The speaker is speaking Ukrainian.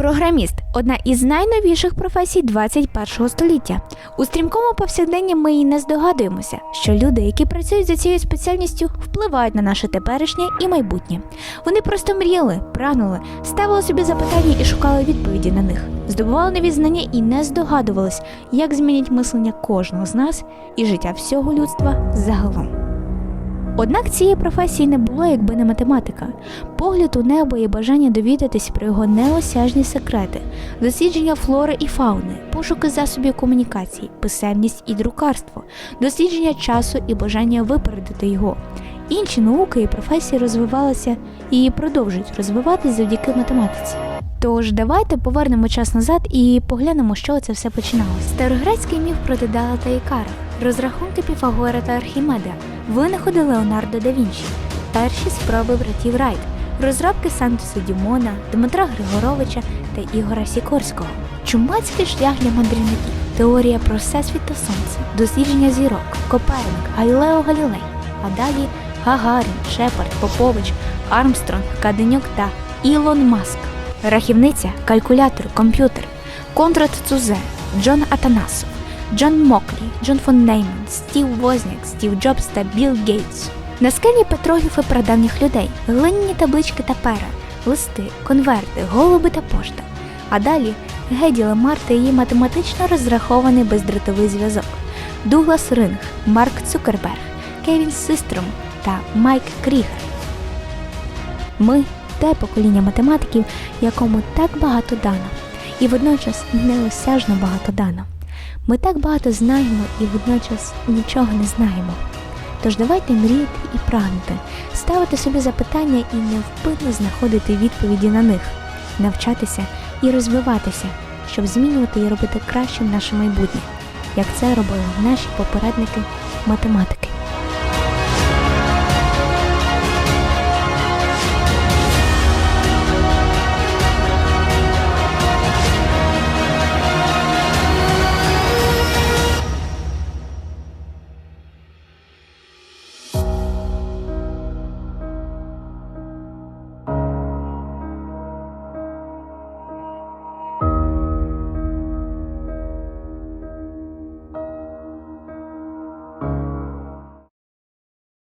Програміст одна із найновіших професій 21 століття. У стрімкому повсякденні ми і не здогадуємося, що люди, які працюють за цією спеціальністю, впливають на наше теперішнє і майбутнє. Вони просто мріяли, прагнули, ставили собі запитання і шукали відповіді на них, здобували нові знання і не здогадувались, як змінять мислення кожного з нас і життя всього людства загалом. Однак цієї професії не було, якби не математика, погляд у небо і бажання довідатись про його неосяжні секрети, дослідження флори і фауни, пошуки засобів комунікації, писемність і друкарство, дослідження часу і бажання випередити його. Інші науки і професії розвивалися і продовжують розвиватись завдяки математиці. Тож давайте повернемо час назад і поглянемо, що це все починалося. Старогрецький міф про Дедала та Ікара, розрахунки Піфагора та Архімеда, винаходи Леонардо да Вінчі, перші спроби братів Райт, розробки Сантуса Дюмона, Дмитра Григоровича та Ігора Сікорського, чумацький шлях для мандрівників, теорія про всесвіт та сонце, дослідження зірок, Коперник, Галілео Галілей, а далі Гагарін, Шепард, Попович, Армстронг, Каденюк та Ілон Маск. Рахівниця, калькулятор, комп'ютер, Конрад Цузе, Джон Атанасов, Джон Моклі, Джон фон Нейман, Стів Возняк, Стів Джобс та Білл Гейтс. На скелі петрогіфи прадавніх людей, глиняні таблички та пера, листи, конверти, голуби та пошта. А далі Геді Ламар та її математично розрахований бездротовий зв'язок. Дуглас Ринг, Марк Цукерберг, Кевін Систром та Майк Крігер. Ми те покоління математиків, якому так багато дано, і водночас неосяжно багато дано. Ми так багато знаємо і водночас нічого не знаємо. Тож давайте мріяти і прагнути, ставити собі запитання і невпинно знаходити відповіді на них, навчатися і розвиватися, щоб змінювати і робити кращим наше майбутнє, як це робили наші попередники математики.